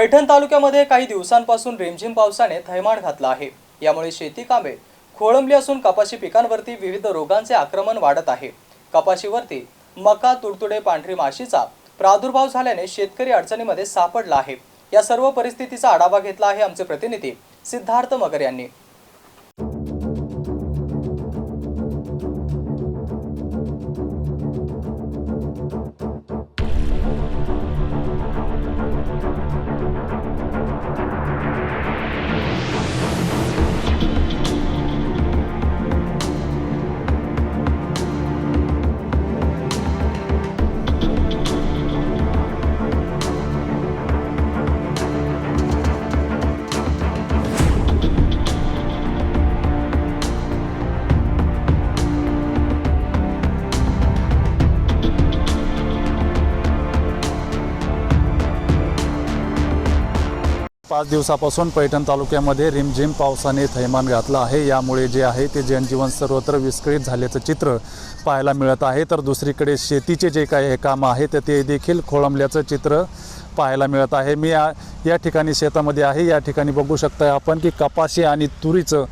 पैठण तालुक्यामध्ये काही दिवसांपासून रिमझिम पावसाने थैमान घातलं आहे. यामुळे शेती कामे खोळंबली असून कपाशी पिकांवरती विविध रोगांचे आक्रमण वाढत आहे. कपाशीवरती मका तुडतुडे पांढरी माशीचा प्रादुर्भाव झाल्याने शेतकरी अडचणीमध्ये सापडला आहे. या सर्व परिस्थितीचा आढावा घेतला आहे आमचे प्रतिनिधी सिद्धार्थ मगर यांनी. पाच दिवसापासून पैठण तालुक्यामध्ये रिमझिम पावसाने थैमान घातलं आहे. यामुळे जे आहे ते जनजीवन सर्वत्र विस्कळीत झाल्याचं चित्र पाहायला मिळत आहे. तर दुसरीकडे शेतीचे जे काही हे कामं आहे तर ते देखील खोळंबल्याचं चित्र पाहायला मिळत आहे. मी या या ठिकाणी शेतामध्ये आहे. या ठिकाणी बघू शकता आपण की कपाशी आणि तुरीचं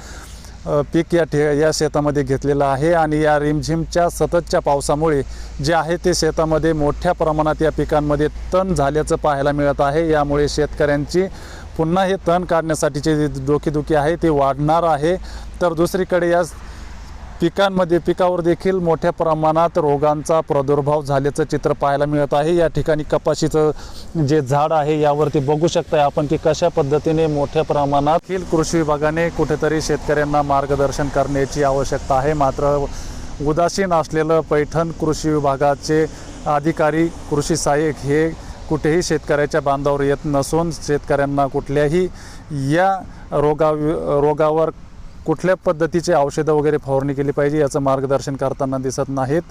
पीक या ठे या शेतामध्ये घेतलेलं आहे आणि या रिमझिमच्या सततच्या पावसामुळे जे आहे ते शेतामध्ये मोठ्या प्रमाणात या पिकांमध्ये तण झाल्याचं पाहायला मिळत आहे. यामुळे शेतकऱ्यांची पुन्हा हे तण काढण्यासाठीचे जे डोकेदुखी आहे ते वाढणार आहे. तर दुसरीकडे या पिकांमध्ये पिकावर देखील मोठ्या प्रमाणात रोगांचा प्रादुर्भाव झाल्याचं चित्र पाहायला मिळत आहे. या ठिकाणी कपाशीचं जे झाड आहे यावरती बघू शकताय आपण की कशा पद्धतीने मोठ्या प्रमाणात देखील कृषी विभागाने कुठेतरी शेतकऱ्यांना मार्गदर्शन करण्याची आवश्यकता आहे. मात्र उदासीन असलेलं पैठण कृषी विभागाचे अधिकारी कृषी सहाय्यक हे कुठेही शेतकऱ्याच्या बांधावर येत नसून शेतकऱ्यांना कुठल्याही या रोगा रोगावर कुठल्या पद्धतीचे औषधं वगैरे फवारणी केली पाहिजे याचं मार्गदर्शन करताना दिसत नाहीत.